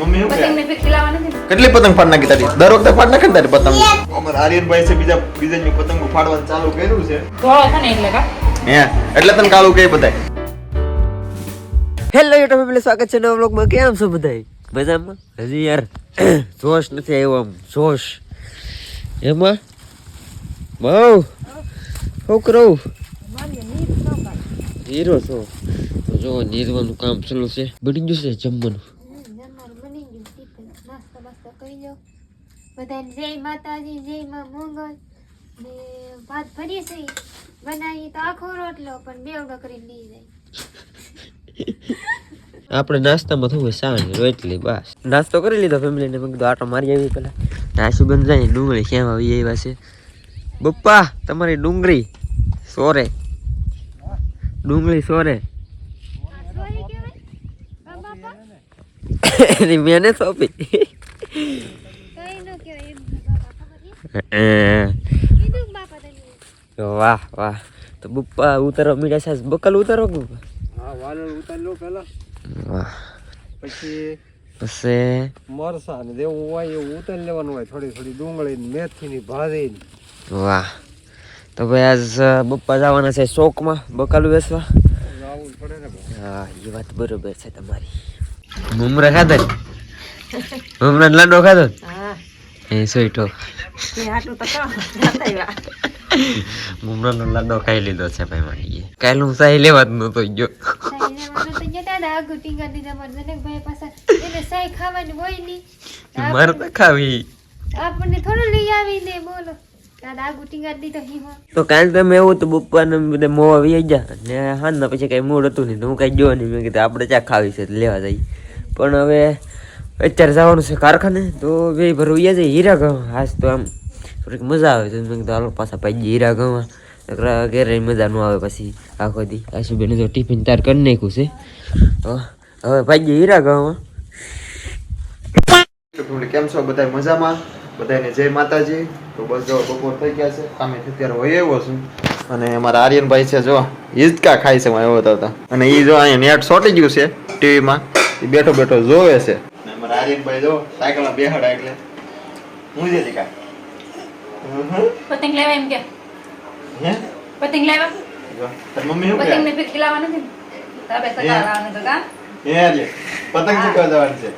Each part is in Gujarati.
મમ્મી શું કહે? કેટલી પતંગ ફાડ નાખી તારી? દર વખતે ફાડ નાખે ને તારી પતંગ? અમારા આર્યનભાઈ છે બીજા બીજા ની પતંગ ફાડવાનું ચાલુ કર્યું છે. ધોળો છે ને એટલે કા? હે એટલે તને કાળું કઈ બધાય. હેલો યુટ્યુબ ફેમિલી સ્વાગત છે નવા બ્લોગમાં કેમ છો બધાય? મજામાં? હજી યાર જોશ નથી આવ્યો આમ. જોશ. એમાં? બહુ છોકરો હીરો છો જો નીરવાનું કામ ચાલુ છે. બની ગયું છે જમવાનું જમવાનું બની ગયું ટિફિન નાસ્તો બાસ્તો કરી બધાને જય માતાજી જય માં મંગળ ને ભાત ભરીએ છે બનાવી તો આખો રોટલો પણ બેવડો કરીને લઈ જાય. આપણે નાસ્તામાં થવું સાંજ રોટલી બસ. નાસ્તો કરી લીધો ફેમિલીને મેં કીધું આટો મારી આવી પેલા. બંધ જાય ડુંગળી ક્યાં આવી આવી છે. બપ્પા તમારી ડુંગળી સોરે. ડુંગળી સોરે. એની મેને સોંપી. વાહ વાહ તો બપ્પા ઉતારો મીડા સાહેબ બકલ ઉતારો બપ્પા? હા વાલણ ઉતારી લો પેલા વાહ પછી પછી મરસા ને દેવું હોય એવું ઉતારી લેવાનું હોય થોડી થોડી ડુંગળી ને મેથી ની ભાજી વાહ તો ભાઈ આજ બપ્પા જવાના છે શોકમાં બકાલું બેસવા પડે હા એ વાત બરોબર છે તમારી મુમરા ખાધા મમરા લાડો ખાધો? એ સોઈટો. મમરાનો લાડો ખાઈ લીધો છે ભાઈ મારી કાલે હું સાહી લેવા જ નતો ગયો મારા તો ખાવી. આપણને થોડું લઈ આવી દે બોલો. તો કાલે તમે એવું તો બપ્પાને બધા મોવા વી ગયા. ને હાંજના પછી કઈ મૂડ હતું નહીં તો હું કઈ ગયો નહીં. મેં કીધું આપણે ચા ખાવી છે લેવા જઈએ. પણ હવે અત્યારે જવાનું છે કારખાને, તો બે ભરવૈયા છે હીરા ગામ આજ તો આમ થોડીક મજા આવે તો મેં કીધું, હાલો, પાછા પાઈ હીરા ગામમાં ઘેરે મજા ન આવે પછી આખો દી. આશુબેન તો ટિફિન તાર કરી નાખ્યું છે. હવે ભાઈ હીરા ગામમાં કેમ છો? બધા મજામાં? બધાને જય માતાજી. તો બસ જો, બપોર થઈ ગયા છે. કામે અત્યારે હોય એવો છું. અને અમારા આર્યનભાઈ છે, જો હિંચકા ખાય છે, એવો હતા. અને એ જો અહીંયા નેટ સોટી ગયું છે ટીવીમાં. એ બેઠો બેઠો જોવે છે. અમારા આર્યનભાઈ જો સાયકલમાં બેહડા એટલે. હું જે દીકા પતંગ લેવા એમ કે? હે? પતંગ લેવા જો તારી મમ્મી શું પતંગ ને ફિર લાવવા નથી ને? સગા લાવવાનું તો કા? હે લે પતંગ ચગાવવા જવાનું છે.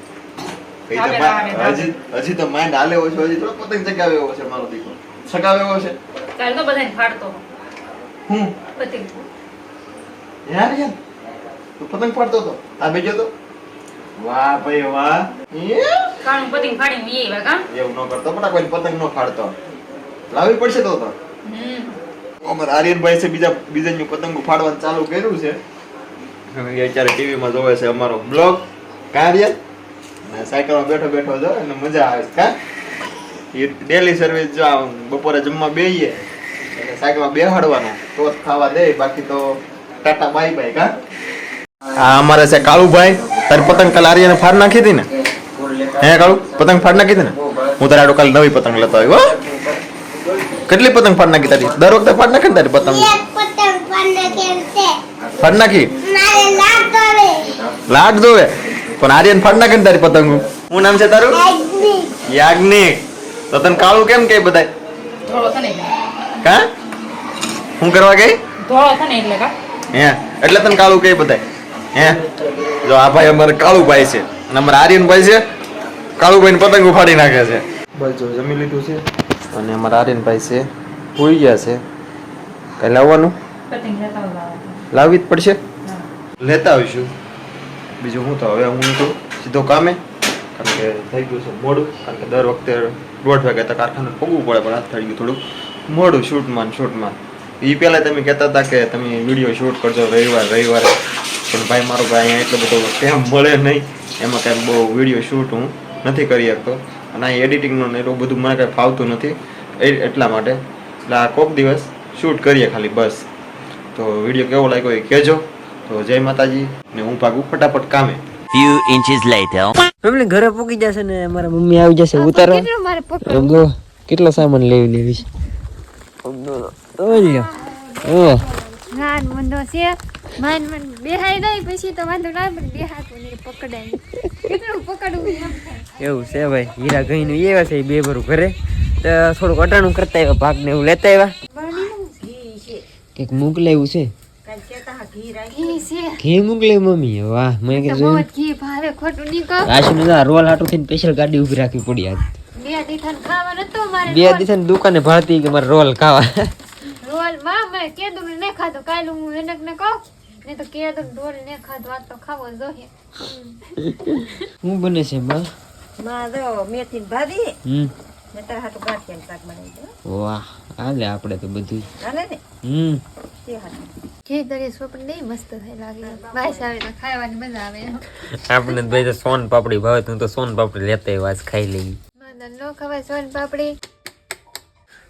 તો. હજી હજી તો માઇન્ડ હાલે છે હજી થોડો પતંગ ચગાવે એવો છે મારો દીકરો. ચગાવે એવો છે. કાલ તો બધાને ફાડતો હું? પતંગ. યાર યાર. તું પતંગ ફાડતો હતો? આ બેજો તો? વાહ ભાઈ વાહ. કાણું પતંગ ફાડી મી આવ્યા કા? એવું ન કરતો પણ કોઈ પતંગ ન ફાડતો. લાવવી પડશે તો તો. હમ. અમારા આર્યનભાઈ છે બીજા બીજાની પતંગો ફાડવાનું ચાલુ કર્યું છે. એ અત્યારે ટીવીમાં જોવે છે અમારો બ્લોગ કાર્ય. સાયકલ સાયકલમાં બેઠો બેઠો જો અને મજા આવે છે કા? એ ડેલી સર્વિસ જો આમ બપોરે જમવા બેહીએ એટલે સાયકલમાં બેહાડવાનું તો ખાવા દે બાકી તો ટાટા બાય બાય કા? આ અમારે છે કાળુભાઈ. તારી પતંગ કાલ આર્યને ફાડ નાખી હતી ને? હે કાળુ પતંગ ફાડ નાખી હતી ને? હું તારે આડો કાલ નવી પતંગ લેતો આવ્યો હો. કેટલી પતંગ ફાડ નાખી તારી? દર વખતે ફાડ નાખે ને તારી પતંગ? ફાડ નાખી લાટ દોવે પણ આર્યન ફાડ નાખે ને તારી પતંગ? હું નામ છે તારું? યાજ્ઞિક. તો તને કાળું કેમ કે બધાય? હા? હું કરવા ગઈ? ધોળો એટલે કા? હે એટલે તને કાળું કે બધાય? હે? જો આ ભાઈ અમારે કાળું ભાઈ છે. અને અમારા આર્યન ભાઈ છે. કાળું ભાઈ પતંગ ઉફાડી નાખે છે. બસ જો જમી લીધું છે. અને અમારા આર્યન ભાઈ છે. ભૂઈ ગયા છે. કઈ લાવવાનું? પતંગ લેતા આવવા લાવવી જ પડશે? લેતા આવીશું. બીજું હું તો હવે હું તો સીધો કામે. કારણ કે થઈ ગયું છે મોડું. કારણ કે દર વખતે દોઢ વાગે તો કારખાને પગવું પડે પણ આ થઈ ગયું થોડુંક. મોડું શૂટમાં શૂટમાં. એ પહેલાં તમે કહેતા હતા કે તમે વીડિયો શૂટ કરજો રવિવાર રવિવારે. પણ ભાઈ મારો ભાઈ અહીંયા એટલો બધો ટાઈમ મળે નહીં. એમાં કાંઈ બહુ વીડિયો શૂટ હું નથી કરી શકતો. અને અહીં એડિટિંગનું ને એટલું બધું મને કાંઈ ફાવતું નથી. એ એટલા માટે. એટલે આ કોક દિવસ શૂટ કરીએ ખાલી બસ. તો વીડિયો કેવો લાગ્યો એ કહેજો. તો જય માતાજી. ને હું ભાગું ફટાફટ કામે. Few inches later. મમ્મી ઘરે પોકી જશે ને મારા મમ્મી આવી જશે ઉતારો કેટલું મારે પકડ આમ જો કેટલો સામાન લેવી લેવી છે? આમ જો, લ્યો. ઓ નાન મંદો છે. માન માન બેહાય નહીં પછી તો વાંધો ના પણ બેહાતું નહીં પકડાય કેટલું પકડવું એવું છે ભાઈ હીરા ગઈને એવા છે બે ભરું ઘરે. તો થોડુંક અટાણું કરતા આવ્યા ભાગ ને એવું લેતા આવ્યા. કંઈક મોકલાવ્યું છે. ઘી છે. મમ્મી વાહ મેં કીધું ઘી ભાવે ખોટું રાશિનું રોલ હાટું થઈને સ્પેશિયલ ગાડી ઊભી રાખવી પડી આજ. બે દીઠાને ખાવા નતો મારે બે દિવસ દુકાને ભાળતી કે મારે રોલ ખાવા. રોલમાં મેં કેદું ને નહીં કાલ હું એને કહું. ને તો કેદું ઢોલ ને ખાધું તો ખાવો જ જોઈએ. શું બને છે બા માં જો મેથી ભાજી. હમ. ને તારા હાટુ ગાંઠિયાનું શાક બનાવી દો વાહ હાલે આપણે તો બધું. હાલે ને? હમ. તે તો એમ આપણે ભાઈ તો સોન પાપડી ભાવે તું તો સોન પાપડી લેતા આજ ખાઈ લઈ. ન ખવાય સોન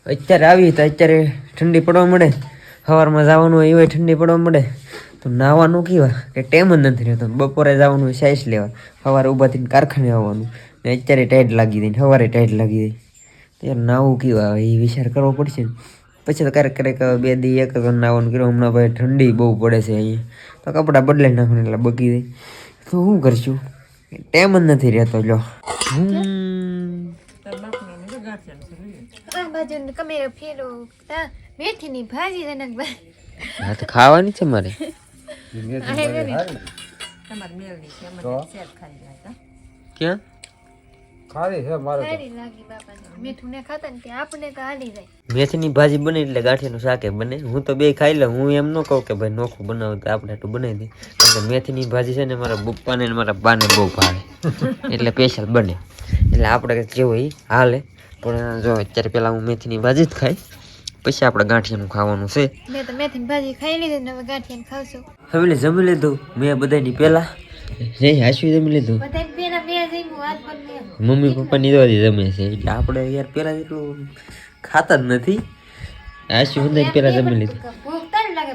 અત્યારે આવી તો અત્યારે ઠંડી પડવા મળે. સવારમાં જવાનું હોય ઠંડી પડવા મળે. તો નાવાનું કેવા કે ટેમ જ નથી રહેતો. બપોરે જવાનું સાઈસ લેવા. સવારે ઊભા થઈને કારખાને આવવાનું. ને અત્યારે ટાઈટ લાગી દઈને સવારે ટાઈટ લાગી દઈ ત્યારે નાવું કેવા એ વિચાર કરવો પડશે ને. પછી તો ક્યારેક ક્યારેક બે દી એક નાવાનું કર્યું. હમણાં ભાઈ ઠંડી બહુ પડે છે અહીંયા. તો કપડાં બદલાઈ નાખવાનું એટલે બગી દઈ તો શું કરશું? ટેમ જ નથી રહેતો લો હા તો ખાવાની છે મારે? ક્યાં ખારી છે મારે તો. સારી લાગી બાપાને મીઠું ને ખાતા ને ત્યાં આપણે તો હાલી જાય મેથીની ભાજી બને એટલે ગાંઠિયાનું શાક બને હું તો બે ખાઈ લઉં હું એમ ન કહું કે ભાઈ નોખું બનાવું તો આપણે આટલું બનાવી દે કારણ કે મેથીની ભાજી છે ને મારા પપ્પાને ને મારા બાને બહુ ભાવે એટલે સ્પેશિયલ બને એટલે આપણે જેવું એ હાલે પણ જો અત્યારે પહેલાં હું મેથીની ભાજી જ ખાઈ પછી આપણે ગાંઠિયાનું ખાવાનું છે. મેં તો મેથીની ભાજી ખાઈ લીધી ને હવે ગાંઠિયાનું ખાવશું. હવે જમી લીધું. મેં બધાની પહેલા જય હાસવી જમી લીધું. મમ્મી પપ્પાની દવાથી જમે છે. એટલે આપણે યાર પહેલા જેટલું ખાતા જ નથી. હાસવી બધા પહેલા જમી લીધું.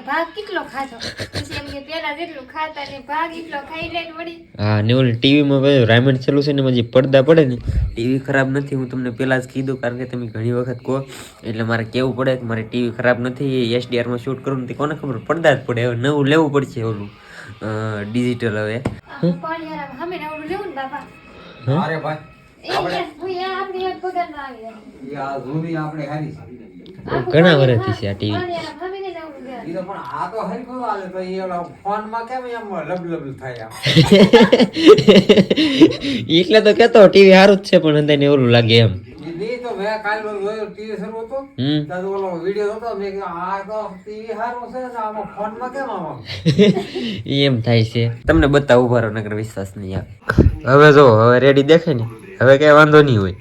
ભાગ કેટલો ખાધો? પછી એમ કે પેલા જેટલું ખાતા ને ભાગ એટલો ખાઈ લે વળી. હા ને ઓલી ટીવીમાં રામાયણ ચાલુ છે ને એમાં જે પડદા પડે ને ટીવી ખરાબ નથી. હું તમને પહેલાં જ કીધું કારણ કે તમે ઘણી વખત કહો એટલે મારે કહેવું પડે કે મારે ટીવી ખરાબ નથી એસડીઆરમાં શૂટ કરું તે કોને ખબર? પડદા જ પડે. હવે નવું લેવું પડશે ઓલું ડિજિટલ હવે. પાણી યાર હમે લેવું ને બાપા. અરે ભાઈ ઘણા વર્ષથી છે આ ટીવી ને. ઈ તો પણ આ તો હાલે ફોનમાં કેમ એમ લબ લબ થાય એટલે તો કેતો ટીવી સારું જ છે પણ અંદરને ઓલું લાગે એમ. નહીં તો મેં કાલ જોયું ટીવી શરૂ હતો. હમ. ઓલો વીડિયો હતો મેં કીધું આ તો ટીવી સારું છે ને આમાં ફોનમાં કેમ આમાં એમ થાય છે. તમને બતાવું ઊભા રહો નકર વિશ્વાસ નહીં આવે. હવે જો હવે રેડી દેખાય ને? હવે કઈ વાંધો નહીં હોય.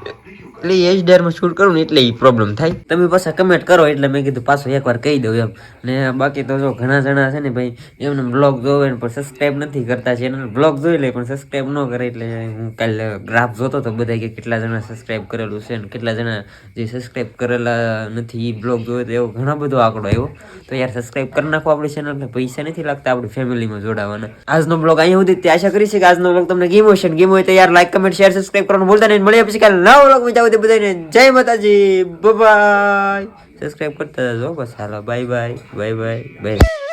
એટલે એચડીઆરમાં શૂટ કરું ને એટલે એ પ્રોબ્લેમ થાય. તમે પાછા કમેન્ટ કરો એટલે મેં કીધું પાછું એકવાર કહી દઉં એમ. ને બાકી તો જો ઘણા જણા છે ને ભાઈ, એમને બ્લોગ જોવે પણ સબસ્ક્રાઇબ નથી કરતા ચેનલ બ્લોગ જોઈ લે પણ સબસ્ક્રાઇબ ન કરે એટલે હું કાલે ગ્રાફ જોતો તો બધા કે કેટલા જણા સબસ્ક્રાઇબ કરેલું છે ને કેટલા જણા જે સબસ્ક્રાઇબ કરેલા નથી એ બ્લોગ જોવે તો એવો ઘણા બધો આંકડો આવ્યો. તો યાર સબસ્ક્રાઈબ કરી નાખો આપણી ચેનલને પૈસા નથી લાગતા આપણી ફેમિલીમાં જોડાવાના. આજનો બ્લોગ અહીંયા સુધી આશા કરી છે કે આજનો બ્લોગ તમને ગેમ હશે ગેમ હોય તો યાર લાઈક કમેન્ટ શેર સબસ્ક્રાઈબ કરવાનું ભૂલતા નહીં. મળીએ પછી કાલે નવો બ્લોગ મજા આવતી બધાને જય માતાજી બાય સબસ્ક્રાઈબ કરતા જજો બસ, હાલો bye bye bye bye bye